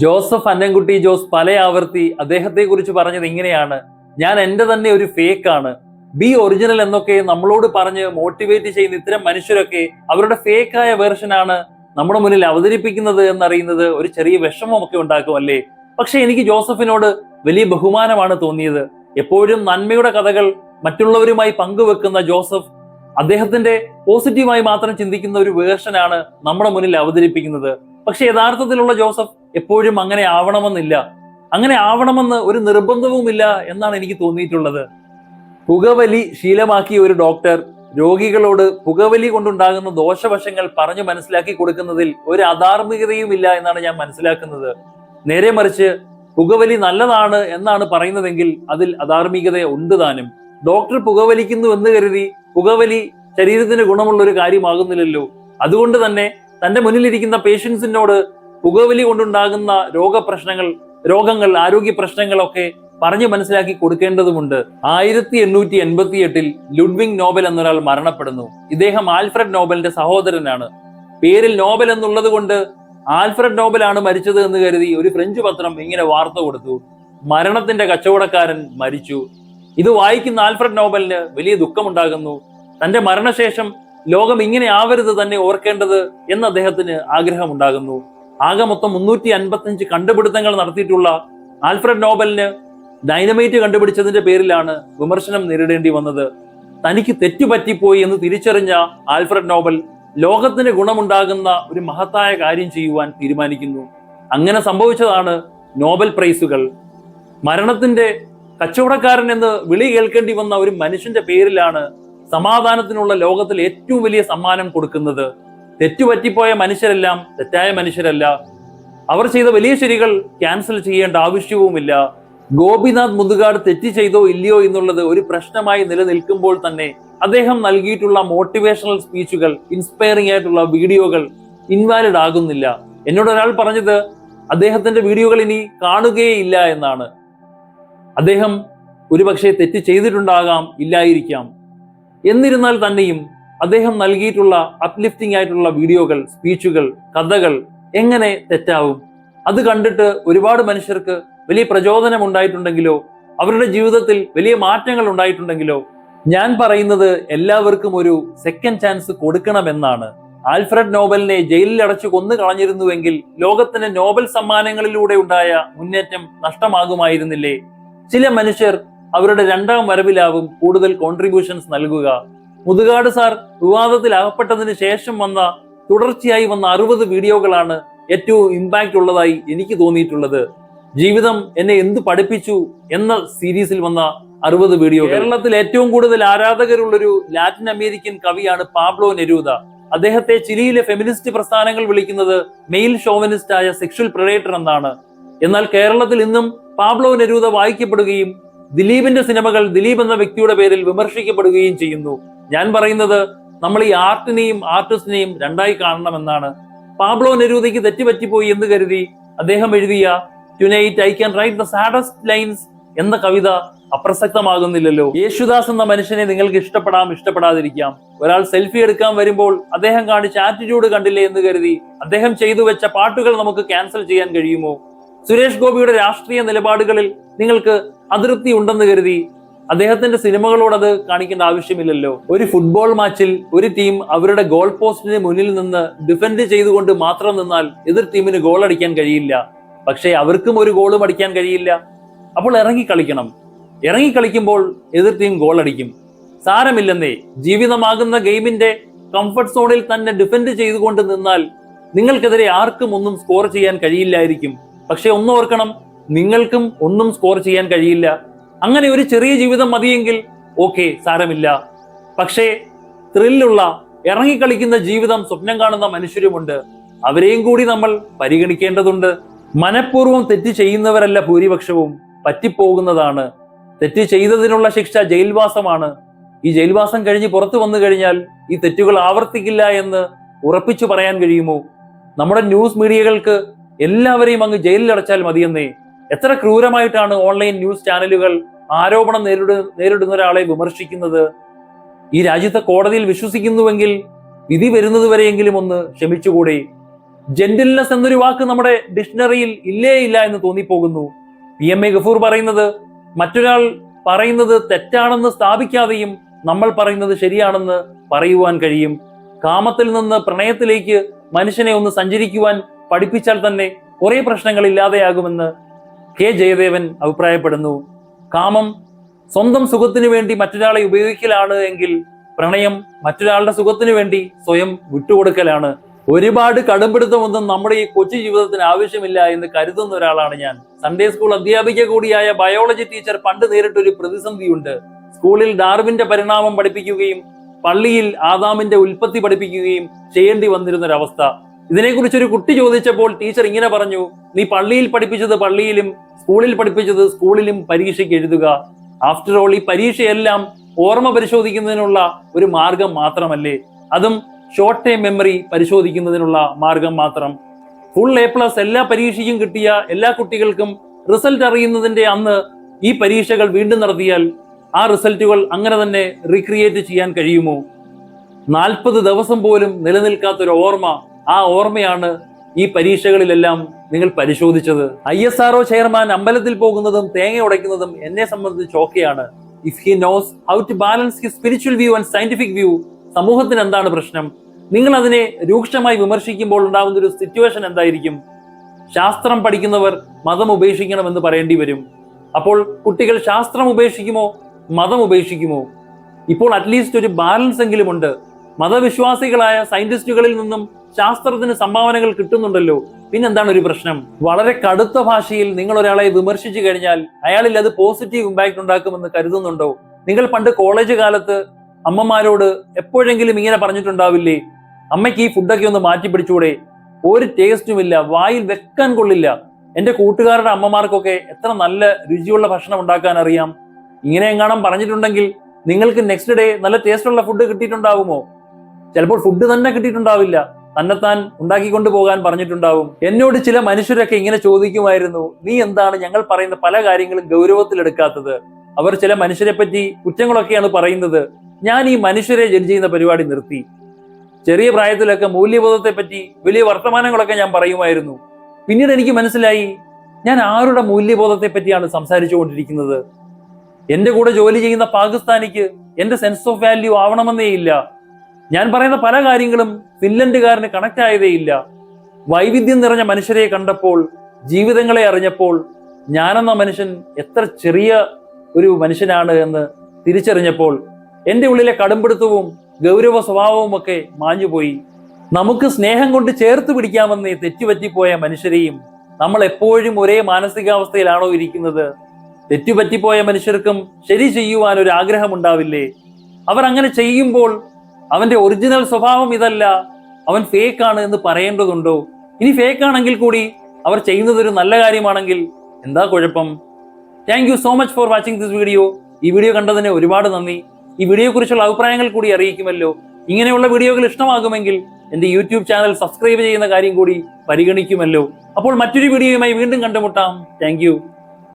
Joseph Annankutty Jose പല ആവർത്തി അദ്ദേഹത്തെ കുറിച്ച് പറഞ്ഞത് ഇങ്ങനെയാണ്. ഞാൻ എന്റെ തന്നെ ഒരു ഫേക്ക് ആണ്. ബി ഒറിജിനൽ എന്നൊക്കെ നമ്മളോട് പറഞ്ഞ് മോട്ടിവേറ്റ് ചെയ്യുന്ന ഇത്തരം മനുഷ്യരൊക്കെ അവരുടെ ഫേക്കായ വേർഷനാണ് നമ്മുടെ മുന്നിൽ അവതരിപ്പിക്കുന്നത് എന്നറിയുന്നത് ഒരു ചെറിയ വിഷമമൊക്കെ ഉണ്ടാക്കും അല്ലേ? പക്ഷെ എനിക്ക് ജോസഫിനോട് വലിയ ബഹുമാനമാണ് തോന്നിയത്. എപ്പോഴും നന്മയുടെ കഥകൾ മറ്റുള്ളവരുമായി പങ്കുവെക്കുന്ന ജോസഫ് അദ്ദേഹത്തിന്റെ പോസിറ്റീവായി മാത്രം ചിന്തിക്കുന്ന ഒരു വേർഷനാണ് നമ്മുടെ മുന്നിൽ അവതരിപ്പിക്കുന്നത്. പക്ഷെ യഥാർത്ഥത്തിലുള്ള ജോസഫ് എപ്പോഴും അങ്ങനെ ആവണമെന്നില്ല. അങ്ങനെ ആവണമെന്ന് ഒരു നിർബന്ധവുമില്ല എന്നാണ് എനിക്ക് തോന്നിയിട്ടുള്ളത്. പുകവലി ശീലമാക്കിയ ഒരു ഡോക്ടർ രോഗികളോട് പുകവലി കൊണ്ടുണ്ടാകുന്ന ദോഷവശങ്ങൾ പറഞ്ഞു മനസ്സിലാക്കി കൊടുക്കുന്നതിൽ ഒരു അധാർമികതയുമില്ല എന്നാണ് ഞാൻ മനസ്സിലാക്കുന്നത്. നേരെ മറിച്ച് പുകവലി നല്ലതാണ് എന്നാണ് പറയുന്നതെങ്കിൽ അതിൽ അധാർമികത ഉണ്ട് താനും. ഡോക്ടർ പുകവലിക്കുന്നു എന്ന് കരുതി പുകവലി ശരീരത്തിന് ഗുണമുള്ള ഒരു കാര്യമാകുന്നില്ലല്ലോ. അതുകൊണ്ട് തന്നെ തന്റെ മുന്നിലിരിക്കുന്ന പേഷ്യൻസിനോട് പുകവലി കൊണ്ടുണ്ടാകുന്ന രോഗപ്രശ്നങ്ങൾ രോഗങ്ങൾ ആരോഗ്യ പ്രശ്നങ്ങളൊക്കെ പറഞ്ഞു മനസ്സിലാക്കി കൊടുക്കേണ്ടതുമുണ്ട്. ആയിരത്തി എണ്ണൂറ്റി എൺപത്തി എട്ടിൽ ലുഡ്വിങ് നോബൽ എന്നൊരാൾ മരണപ്പെടുന്നു. ഇദ്ദേഹം ആൽഫ്രഡ് നോബലിന്റെ സഹോദരനാണ്. പേരിൽ നോബൽ എന്നുള്ളത് കൊണ്ട് ആൽഫ്രഡ് നോബൽ ആണ് മരിച്ചത് എന്ന് കരുതി ഒരു ഫ്രഞ്ച് പത്രം ഇങ്ങനെ വാർത്ത കൊടുത്തു. മരണത്തിന്റെ കച്ചവടക്കാരൻ മരിച്ചു. ഇത് വായിക്കുന്ന ആൽഫ്രഡ് നോബലിന് വലിയ ദുഃഖമുണ്ടാകുന്നു. തന്റെ മരണശേഷം ലോകം ഇങ്ങനെ ആവരുത് തന്നെ ഓർക്കേണ്ടത് എന്ന് അദ്ദേഹത്തിന് ആഗ്രഹമുണ്ടാകുന്നു. ആകെ മൊത്തം മുന്നൂറ്റി അൻപത്തഞ്ച് കണ്ടുപിടുത്തങ്ങൾ നടത്തിയിട്ടുള്ള ആൽഫ്രഡ് നോബലിന് ഡൈനമൈറ്റ് കണ്ടുപിടിച്ചതിന്റെ പേരിലാണ് വിമർശനം നേരിടേണ്ടി വന്നത്. തനിക്ക് തെറ്റുപറ്റിപ്പോയി എന്ന് തിരിച്ചറിഞ്ഞ ആൽഫ്രഡ് നോബൽ ലോകത്തിന് ഗുണമുണ്ടാകുന്ന ഒരു മഹത്തായ കാര്യം ചെയ്യുവാൻ തീരുമാനിക്കുന്നു. അങ്ങനെ സംഭവിച്ചതാണ് നോബൽ പ്രൈസുകൾ. മരണത്തിന്റെ കച്ചവടക്കാരൻ എന്ന് വിളി കേൾക്കേണ്ടി വന്ന ഒരു മനുഷ്യന്റെ പേരിലാണ് സമാധാനത്തിനുള്ള ലോകത്തിൽ ഏറ്റവും വലിയ സമ്മാനം കൊടുക്കുന്നത്. തെറ്റുപറ്റിപ്പോയ മനുഷ്യരെല്ലാം തെറ്റായ മനുഷ്യരല്ല. അവർ ചെയ്ത വലിയ ശരികൾ ക്യാൻസൽ ചെയ്യേണ്ട ആവശ്യവുമില്ല. ഗോപിനാഥ് മുതുകാട് തെറ്റ് ചെയ്തോ ഇല്ലയോ എന്നുള്ളത് ഒരു പ്രശ്നമായി നിലനിൽക്കുമ്പോൾ തന്നെ അദ്ദേഹം നൽകിയിട്ടുള്ള മോട്ടിവേഷണൽ സ്പീച്ചുകൾ ഇൻസ്പയറിംഗ് ആയിട്ടുള്ള വീഡിയോകൾ ഇൻവാലിഡ് ആകുന്നില്ല. എന്നോട് ഒരാൾ പറഞ്ഞത് അദ്ദേഹത്തിന്റെ വീഡിയോകൾ ഇനി കാണുകയില്ല എന്നാണ്. അദ്ദേഹം ഒരുപക്ഷെ തെറ്റ് ചെയ്തിട്ടുണ്ടാകാം ഇല്ലായിരിക്കാം. എന്നിരുന്നാൽ തന്നെയും അദ്ദേഹം നൽകിയിട്ടുള്ള അപ്ലിഫ്റ്റിംഗ് ആയിട്ടുള്ള വീഡിയോകൾ സ്പീച്ചുകൾ കഥകൾ എങ്ങനെ തെറ്റാവും? അത് കണ്ടിട്ട് ഒരുപാട് മനുഷ്യർക്ക് വലിയ പ്രചോദനം ഉണ്ടായിട്ടുണ്ടെങ്കിലോ അവരുടെ ജീവിതത്തിൽ വലിയ മാറ്റങ്ങൾ ഉണ്ടായിട്ടുണ്ടെങ്കിലോ ഞാൻ പറയുന്നത് എല്ലാവർക്കും ഒരു സെക്കൻഡ് ചാൻസ് കൊടുക്കണമെന്നാണ്. ആൽഫ്രഡ് നോബലിനെ ജയിലിൽ അടച്ചു കൊന്നു കളഞ്ഞിരുന്നുവെങ്കിൽ ലോകത്തിന് നോബൽ സമ്മാനങ്ങളിലൂടെ ഉണ്ടായ മുന്നേറ്റം നഷ്ടമാകുമായിരുന്നില്ലേ? ചില മനുഷ്യർ അവരുടെ രണ്ടാം വരവിലാവും കൂടുതൽ കോൺട്രിബ്യൂഷൻസ് നൽകുക. മുതുകാട് സാർ വിവാദത്തിൽ അകപ്പെട്ടതിന് ശേഷം വന്ന തുടർച്ചയായി വന്ന അറുപത് വീഡിയോകളാണ് ഏറ്റവും ഇമ്പാക്റ്റ് ഉള്ളതായി എനിക്ക് തോന്നിയിട്ടുള്ളത്. ജീവിതം എന്നെ എന്ത് പഠിപ്പിച്ചു എന്ന സീരീസിൽ വന്ന അറുപത് വീഡിയോ കേരളത്തിൽ ഏറ്റവും കൂടുതൽ ആരാധകരുള്ളൊരു ലാറ്റിൻ അമേരിക്കൻ കവിയാണ് പാബ്ലോ നെരൂദ. അദ്ദേഹത്തെ ചിലിയിലെ ഫെമിനിസ്റ്റ് പ്രസ്ഥാനങ്ങൾ വിളിക്കുന്നത് മെയിൽ ഷോവനിസ്റ്റ് ആയ സെക്ഷൽ പ്രഡേറ്റർ എന്നാണ്. എന്നാൽ കേരളത്തിൽ ഇന്നും പാബ്ലോ നെരൂദ വായിക്കപ്പെടുകയും ദിലീപിന്റെ സിനിമകൾ ദിലീപ് എന്ന വ്യക്തിയുടെ പേരിൽ വിമർശിക്കപ്പെടുകയും ചെയ്യുന്നു. ഞാൻ പറയുന്നത് നമ്മൾ ഈ ആർട്ടിനെയും ആർട്ടിസ്റ്റിനെയും രണ്ടായി കാണണമെന്നാണ്. പാബ്ലോ നെരൂദയ്ക്ക് തെറ്റുപറ്റിപ്പോയി എന്ന് കരുതി അദ്ദേഹം എഴുതിയ tonight I can write the saddest lines എന്ന കവിത അപ്രസക്തമാകുന്നില്ലല്ലോ. യേശുദാസ് എന്ന മനുഷ്യനെ നിങ്ങൾക്ക് ഇഷ്ടപ്പെടാം ഇഷ്ടപ്പെടാതിരിക്കാം. ഒരാൾ സെൽഫി എടുക്കാൻ വരുമ്പോൾ അദ്ദേഹം കാണിച്ച ആറ്റിറ്റ്യൂഡ് കണ്ടില്ലേ എന്ന് കരുതി അദ്ദേഹം ചെയ്തു വെച്ച പാട്ടുകൾ നമുക്ക് ക്യാൻസൽ ചെയ്യാൻ കഴിയുമോ? സുരേഷ് ഗോപിയുടെ രാഷ്ട്രീയ നിലപാടുകളിൽ നിങ്ങൾക്ക് അതൃപ്തി ഉണ്ടെന്ന് കരുതി അദ്ദേഹത്തിന്റെ സിനിമകളോട് അത് കാണിക്കേണ്ട ആവശ്യമില്ലല്ലോ. ഒരു ഫുട്ബോൾ മാച്ചിൽ ഒരു ടീം അവരുടെ ഗോൾ പോസ്റ്റിന് മുന്നിൽ നിന്ന് ഡിഫെൻഡ് ചെയ്തുകൊണ്ട് മാത്രം നിന്നാൽ എതിർ ടീമിന് ഗോൾ അടിക്കാൻ കഴിയില്ല. പക്ഷേ അവർക്കും ഒരു ഗോളും അടിക്കാൻ കഴിയില്ല. അപ്പോൾ ഇറങ്ങി കളിക്കണം. ഇറങ്ങി കളിക്കുമ്പോൾ എതിർ ടീം ഗോൾ അടിക്കും. സാരമില്ലെന്നേ ജീവിതമാകുന്ന ഗെയിമിന്റെ കംഫർട്ട് സോണിൽ തന്നെ ഡിഫെൻഡ് ചെയ്തുകൊണ്ട് നിന്നാൽ നിങ്ങൾക്കെതിരെ ആർക്കും ഒന്നും സ്കോർ ചെയ്യാൻ കഴിയില്ലായിരിക്കും. പക്ഷെ ഒന്നോർക്കണം നിങ്ങൾക്കും ഒന്നും സ്കോർ ചെയ്യാൻ കഴിയില്ല. അങ്ങനെ ഒരു ചെറിയ ജീവിതം മതിയെങ്കിൽ ഓക്കെ സാരമില്ല. പക്ഷേ ത്രില്ലുള്ള ഇറങ്ങിക്കളിക്കുന്ന ജീവിതം സ്വപ്നം കാണുന്ന മനുഷ്യരുമുണ്ട്. അവരെയും കൂടി നമ്മൾ പരിഗണിക്കേണ്ടതുണ്ട്. മനഃപൂർവം തെറ്റ് ചെയ്യുന്നവരല്ല ഭൂരിപക്ഷവും. പറ്റിപ്പോകുന്നതാണ്. തെറ്റ് ചെയ്തതിനുള്ള ശിക്ഷ ജയിൽവാസമാണ്. ഈ ജയിൽവാസം കഴിഞ്ഞ് പുറത്തു വന്നു കഴിഞ്ഞാൽ ഈ തെറ്റുകൾ ആവർത്തിക്കില്ല എന്ന് ഉറപ്പിച്ചു പറയാൻ കഴിയുമോ? നമ്മുടെ ന്യൂസ് മീഡിയകൾക്ക് എല്ലാവരെയും അങ്ങ് ജയിലിൽ അടച്ചാൽ മതിയെന്നേ. എത്ര ക്രൂരമായിട്ടാണ് ഓൺലൈൻ ന്യൂസ് ചാനലുകൾ ആരോപണം നേരിട നേരിടുന്ന ഒരാളെ വിമർശിക്കുന്നത്? ഈ രാജ്യത്തെ കോടതിയിൽ വിശ്വസിക്കുന്നുവെങ്കിൽ വിധി വരുന്നത് വരെയെങ്കിലും ഒന്ന് ക്ഷമിച്ചുകൂടി. ജെന്റിൽനെസ് എന്നൊരു വാക്ക് നമ്മുടെ ഡിക്ഷണറിയിൽ ഇല്ലേ ഇല്ല എന്ന് തോന്നിപ്പോകുന്നു. പി എം എ ഗഫൂർ പറയുന്നത് മറ്റൊരാൾ പറയുന്നത് തെറ്റാണെന്ന് സ്ഥാപിക്കാതെയും നമ്മൾ പറയുന്നത് ശരിയാണെന്ന് പറയുവാൻ കഴിയും. കാമത്തിൽ നിന്ന് പ്രണയത്തിലേക്ക് മനുഷ്യനെ ഒന്ന് സഞ്ചരിക്കുവാൻ പഠിപ്പിച്ചാൽ തന്നെ കുറെ പ്രശ്നങ്ങൾ ഇല്ലാതെയാകുമെന്ന് കെ ജയദേവൻ അഭിപ്രായപ്പെടുന്നു. കാമം സ്വന്തം സുഖത്തിനു വേണ്ടി മറ്റൊരാളെ ഉപയോഗിക്കലാണ് എങ്കിൽ പ്രണയം മറ്റൊരാളുടെ സുഖത്തിനു വേണ്ടി സ്വയം വിട്ടുകൊടുക്കലാണ്. ഒരുപാട് കടുംപിടുത്തമൊന്നും നമ്മുടെ ഈ കൊച്ചു ജീവിതത്തിന് ആവശ്യമില്ല എന്ന് കരുതുന്ന ഒരാളാണ് ഞാൻ. സൺഡേ സ്കൂൾ അധ്യാപിക കൂടിയായ ബയോളജി ടീച്ചർ പണ്ട് നേരിട്ടൊരു പ്രതിസന്ധിയുണ്ട്. സ്കൂളിൽ ഡാർവിന്റെ പരിണാമം പഠിപ്പിക്കുകയും പള്ളിയിൽ ആദാമിന്റെ ഉൽപ്പത്തി പഠിപ്പിക്കുകയും ചെയ്യേണ്ടി വന്നിരുന്നൊരവസ്ഥ. ഇതിനെക്കുറിച്ച് ഒരു കുട്ടി ചോദിച്ചപ്പോൾ ടീച്ചർ ഇങ്ങനെ പറഞ്ഞു നീ പള്ളിയിൽ പഠിപ്പിച്ചത് പള്ളിയിലും സ്കൂളിൽ പഠിപ്പിച്ചത് സ്കൂളിലും പരീക്ഷയ്ക്ക് എഴുതുക. ആഫ്റ്റർ ഓൾ ഈ പരീക്ഷയെല്ലാം ഓർമ്മ പരിശോധിക്കുന്നതിനുള്ള ഒരു മാർഗം മാത്രമല്ലേ? അതും ഷോർട്ട് ടൈം മെമ്മറി പരിശോധിക്കുന്നതിനുള്ള മാർഗം മാത്രം. ഫുൾ എ പ്ലസ് എല്ലാ പരീക്ഷയ്ക്കും കിട്ടിയ എല്ലാ കുട്ടികൾക്കും റിസൾട്ട് അറിയുന്നതിന്റെ അന്ന് ഈ പരീക്ഷകൾ വീണ്ടും നടത്തിയാൽ ആ റിസൾട്ടുകൾ അങ്ങനെ തന്നെ റീക്രിയേറ്റ് ചെയ്യാൻ കഴിയുമോ? നാൽപ്പത് ദിവസം പോലും നിലനിൽക്കാത്തൊരു ഓർമ്മ ആ ഓർമ്മയാണ് ഈ പരീക്ഷകളിലെല്ലാം നിങ്ങൾ പരിശോധിച്ചത്? ഐ എസ് ആർഒ ചെയർമാൻ അമ്പലത്തിൽ പോകുന്നതും തേങ്ങ ഉടയ്ക്കുന്നതും എന്നെ സംബന്ധിച്ച് ഓക്കെയാണ്. If he knows how to balance he spiritual view and scientific view സമൂഹത്തിന് എന്താണ് പ്രശ്നം? നിങ്ങൾ അതിനെ രൂക്ഷമായി വിമർശിക്കുമ്പോൾ ഉണ്ടാകുന്ന ഒരു സിറ്റുവേഷൻ എന്തായിരിക്കും? ശാസ്ത്രം പഠിക്കുന്നവർ മതം ഉപേക്ഷിക്കണമെന്ന് പറയേണ്ടി വരും. അപ്പോൾ കുട്ടികൾ ശാസ്ത്രം ഉപേക്ഷിക്കുമോ? മതം ഉപേക്ഷിക്കുമോ? ഇപ്പോൾ അറ്റ്ലീസ്റ്റ് ഒരു ബാലൻസ് എങ്കിലും ഉണ്ട്. മതവിശ്വാസികളായ സയന്റിസ്റ്റുകളിൽ നിന്നും ശാസ്ത്രത്തിന് സംഭാവനകൾ കിട്ടുന്നുണ്ടല്ലോ. പിന്നെന്താണ് ഒരു പ്രശ്നം? വളരെ കടുത്ത ഭാഷയിൽ നിങ്ങൾ ഒരാളെ വിമർശിച്ചു കഴിഞ്ഞാൽ അയാളിൽ അത് പോസിറ്റീവ് ഇമ്പാക്ട് ഉണ്ടാക്കുമെന്ന് കരുതുന്നുണ്ടോ? നിങ്ങൾ പണ്ട് കോളേജ് കാലത്ത് അമ്മമാരോട് എപ്പോഴെങ്കിലും ഇങ്ങനെ പറഞ്ഞിട്ടുണ്ടാവില്ലേ? അമ്മയ്ക്ക് ഈ ഫുഡൊക്കെ ഒന്ന് മാറ്റി പിടിച്ചൂടെ? ഒരു ടേസ്റ്റുമില്ല വായിൽ വെക്കാൻ കൊള്ളില്ല. എന്റെ കൂട്ടുകാരുടെ അമ്മമാർക്കൊക്കെ എത്ര നല്ല രുചിയുള്ള ഭക്ഷണം ഉണ്ടാക്കാൻ അറിയാം. ഇങ്ങനെ എങ്ങാനും പറഞ്ഞിട്ടുണ്ടെങ്കിൽ നിങ്ങൾക്ക് നെക്സ്റ്റ് ഡേ നല്ല ടേസ്റ്റുള്ള ഫുഡ് കിട്ടിയിട്ടുണ്ടാവുമോ? ചിലപ്പോൾ ഫുഡ് തന്നെ കിട്ടിയിട്ടുണ്ടാവില്ല. തന്നെത്താൻ ഉണ്ടാക്കിക്കൊണ്ട് പോകാൻ പറഞ്ഞിട്ടുണ്ടാവും. എന്നോട് ചില മനുഷ്യരൊക്കെ ഇങ്ങനെ ചോദിക്കുമായിരുന്നു നീ എന്താണ് ഞങ്ങൾ പറയുന്ന പല കാര്യങ്ങളും ഗൗരവത്തിലെടുക്കാത്തത് അവർ ചില മനുഷ്യരെ പറ്റി കുറ്റങ്ങളൊക്കെയാണ് പറയുന്നത്. ഞാൻ ഈ മനുഷ്യരെ ജഡ്ജ് ചെയ്യുന്ന പരിപാടി നിർത്തി. ചെറിയ പ്രായത്തിലൊക്കെ മൂല്യബോധത്തെ പറ്റി വലിയ വർത്തമാനങ്ങളൊക്കെ ഞാൻ പറയുമായിരുന്നു. പിന്നീട് എനിക്ക് മനസ്സിലായി ഞാൻ ആരുടെ മൂല്യബോധത്തെ പറ്റിയാണ് സംസാരിച്ചു കൊണ്ടിരിക്കുന്നത് എന്റെ കൂടെ ജോലി ചെയ്യുന്ന പാകിസ്ഥാനിക്ക് എന്റെ സെൻസ് ഓഫ് വാല്യൂ ആവണമെന്നേ ഇല്ല. ഞാൻ പറയുന്ന പല കാര്യങ്ങളും ഫിൻലൻഡുകാരന് കണക്ട് ആയതേ ഇല്ല വൈവിധ്യം നിറഞ്ഞ മനുഷ്യരെ കണ്ടപ്പോൾ ജീവിതങ്ങളെ അറിഞ്ഞപ്പോൾ ഞാനെന്ന മനുഷ്യൻ എത്ര ചെറിയ ഒരു മനുഷ്യനാണ് എന്ന് തിരിച്ചറിഞ്ഞപ്പോൾ എന്റെ ഉള്ളിലെ കടുംപിടുത്തവും ഗൗരവ സ്വഭാവവും ഒക്കെ മാഞ്ഞുപോയി. നമുക്ക് സ്നേഹം കൊണ്ട് ചേർത്ത് പിടിക്കാമെന്ന് തെറ്റുപറ്റിപ്പോയ മനുഷ്യരെയും നമ്മൾ എപ്പോഴും ഒരേ മാനസികാവസ്ഥയിലാണോ ഇരിക്കുന്നത്? തെറ്റുപറ്റിപ്പോയ മനുഷ്യർക്കും ശരി ചെയ്യുവാൻ ഒരു ആഗ്രഹമുണ്ടാവില്ലേ അവർ അങ്ങനെ ചെയ്യുമ്പോൾ അവന്റെ ഒറിജിനൽ സ്വഭാവം ഇതല്ല. അവൻ ഫേക്ക് ആണ് എന്ന് പറയേണ്ടതുണ്ടോ? ഇനി ഫേക്ക് ആണെങ്കിൽ കൂടി അവർ ചെയ്യുന്നത് ഒരു നല്ല കാര്യമാണെങ്കിൽ എന്താ കുഴപ്പം? Thank you so much for watching this video ഈ വീഡിയോ കണ്ടതിന് ഒരുപാട് നന്ദി. ഈ വീഡിയോയെക്കുറിച്ചുള്ള അഭിപ്രായങ്ങൾ കൂടി അറിയിക്കുമല്ലോ. ഇങ്ങനെയുള്ള വീഡിയോകൾ ഇഷ്ടമാകുമെങ്കിൽ എന്റെ യൂട്യൂബ് ചാനൽ സബ്സ്ക്രൈബ് ചെയ്യുന്ന കാര്യം കൂടി പരിഗണിക്കുമല്ലോ. അപ്പോൾ മറ്റൊരു വീഡിയോയുമായി വീണ്ടും കണ്ടുമുട്ടാം. താങ്ക്